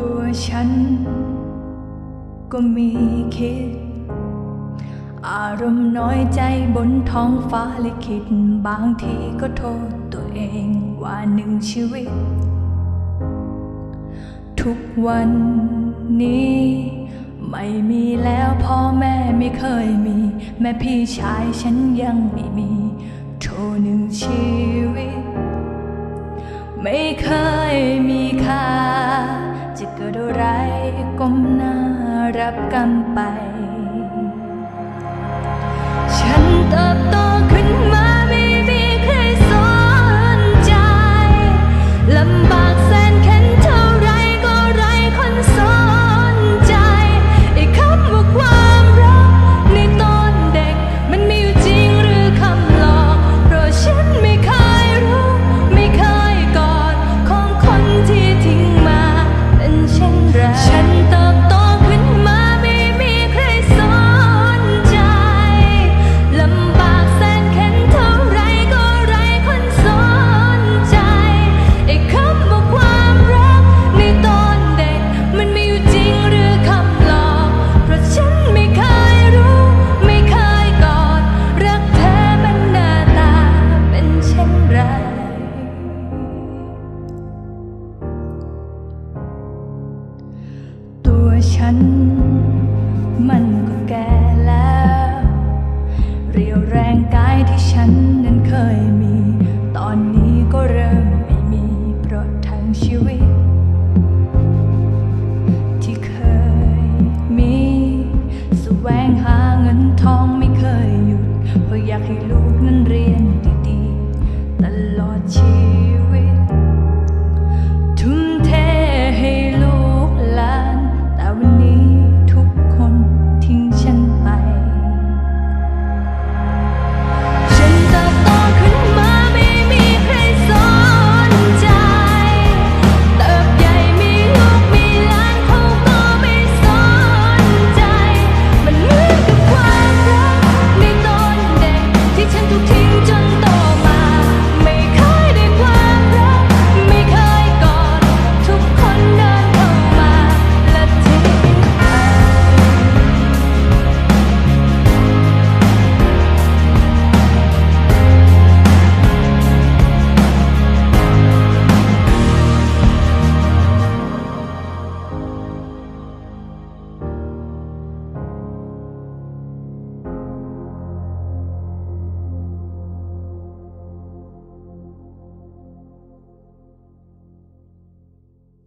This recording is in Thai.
ตัวฉัน ก็มีคิด อารมณ์น้อยใจบนท้องฟ้าลิขิตบางทีก็โทษตัวเองว่าหนึ่งชีวิต ทุกวันนี้ ไม่มีแล้วพ่อแม่ไม่เคยมี แม่พี่ชายฉันยังไม่มีโทหนึ่งชีวิต ไม่เคยมี ไรก้มหน้ารับกรรมไปัน มันก็แก่แล้ว เรียวแรงกายที่ฉันนั้นเคยมี ตอนนี้ก็เริ่มไม่มีเพราะทั้งชีวิต ที่เคยมีสแสวงหาเงินทองไม่เคยหยุดเพราะอยากให้ลูกนั้นเรียน